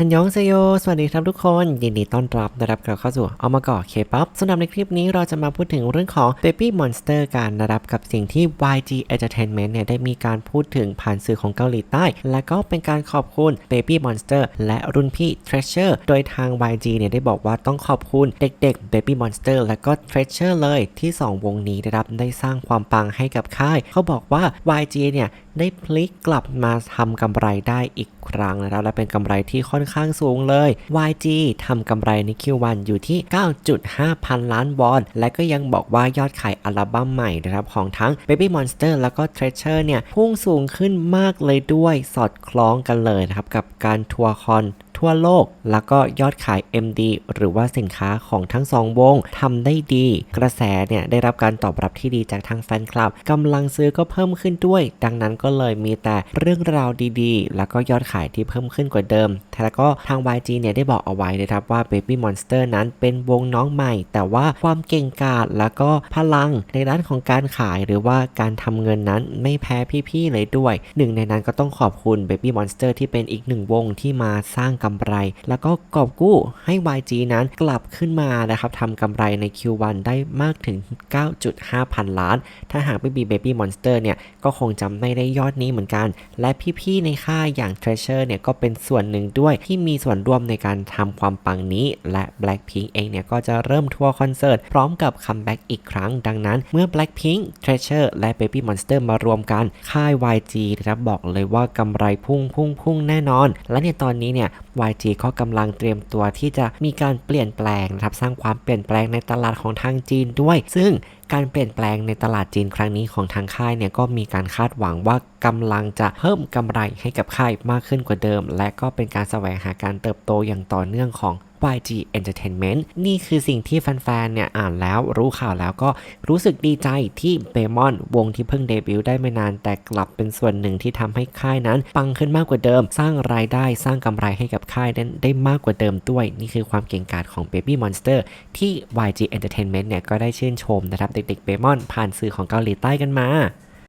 ฮันยองเซโย สวัสดีครับทุกคน ยินดีต้อนรับนะครับกลับเข้าสู่เอามาก่อเคป๊อปสำหรับในคลิปนี้เราจะมาพูดถึงเรื่องของ Baby Monster กันนะครับกับสิ่งที่ YG Entertainment เนี่ยได้มีการพูดถึงผ่านสื่อของเกาหลีใต้ และก็เป็นการขอบคุณ Baby Monster และรุ่นพี่ Treasure โดยทาง YG เนี่ยได้บอกว่าต้องขอบคุณเด็กๆ Baby Monster และก็ Treasure เลยที่ 2 วงนี้นะครับได้สร้างความปังให้กับค่าย เขาบอกว่า YG เนี่ยได้พลิกกลับมาทำกำไรได้อีกครั้งนะครับและเป็นกำไรที่ค่อนข้างสูงเลย YG ทำกำไรใน Q1 อยู่ที่ 9.5 พันล้านวอน และก็ยังบอกว่ายอดขายอัลบั้มใหม่นะครับของทั้ง Baby Monster แล้วก็ Treasure เนี่ยพุ่งสูงขึ้นมากเลยด้วยสอดคล้องกันเลยนะครับกับการทัวร์คอน ทั่วโลก แล้วก็ยอดขาย MD หรือว่าสินค้าของทั้งสองวงทำได้ดี กระแสเนี่ยได้รับการตอบรับที่ดีจากทางแฟนคลับกำลังซื้อก็เพิ่มขึ้นด้วย ดังนั้นก็เลยมีแต่เรื่องราวดีๆ แล้วก็ยอดขายที่เพิ่มขึ้นกว่าเดิม แล้วก็ทาง YG เนี่ยได้บอกเอาไว้นะครับว่า Baby Monster นั้นเป็นวงน้องใหม่ แต่ว่าความเก่งกาจแล้วก็พลังในด้านของการขายหรือว่าการทำเงินนั้นไม่แพ้พี่ๆเลยด้วย หนึ่งในนั้นก็ต้องขอบคุณ Baby Monster ที่เป็นอีกหนึ่งวงที่มาสร้างกำไร แล้วก็กอบกู้ให้ YG นั้นกลับขึ้นมานะครับทำกำไรใน Q1 ได้มากถึง 9.5 พันล้าน ถ้าหากไม่มี Baby Monster เนี่ย ก็คงจำไม่ได้ยอดนี้เหมือนกัน และพี่ๆ ในค่ายอย่าง Treasure เนี่ย ก็เป็นส่วนหนึ่งด้วยที่มีส่วนร่วมในการทำความปังนี้ และ Blackpink เองเนี่ย ก็จะเริ่มทัวร์คอนเสิร์ต พร้อมกับคัมแบ็กอีกครั้ง ดังนั้น เมื่อ Blackpink Treasure และ Baby Monster มารวมกัน ค่าย YG นะครับบอกเลยว่ากำไรพุ่งพุ่งพุ่งแน่นอน และในตอนนี้เนี่ย YG ก็กำลังเตรียมตัวที่จะมีการเปลี่ยนแปลงนะครับ สร้างความเปลี่ยนแปลงในตลาดของทางจีนด้วย ซึ่ง การเปลี่ยนแปลงในตลาดจีนครั้งนี้ของทางค่ายเนี่ยก็มีการคาดหวังว่ากำลังจะเพิ่มกำไรให้กับค่ายมากขึ้นกว่าเดิม และก็เป็นการแสวงหาการเติบโตอย่างต่อเนื่องของ YG Entertainment นี่คือสิ่งที่แฟนๆ เนี่ยอ่านแล้วรู้ข่าวแล้วก็รู้สึกดีใจที่เบมอนวงที่เพิ่งเดบิวต์ได้ไม่นาน แต่กลับเป็นส่วนหนึ่งที่ทำให้ค่ายนั้น ปังขึ้นมากกว่าเดิม สร้างรายได้สร้างกำไรให้กับค่ายนั้นได้มากกว่าเดิมด้วย นี่คือความเก่งกาจของ Baby Monster ที่ YG Entertainment เนี่ยก็ได้ชื่นชมนะครับเด็กๆเบมอนผ่านสื่อของเกาหลีใต้กันมา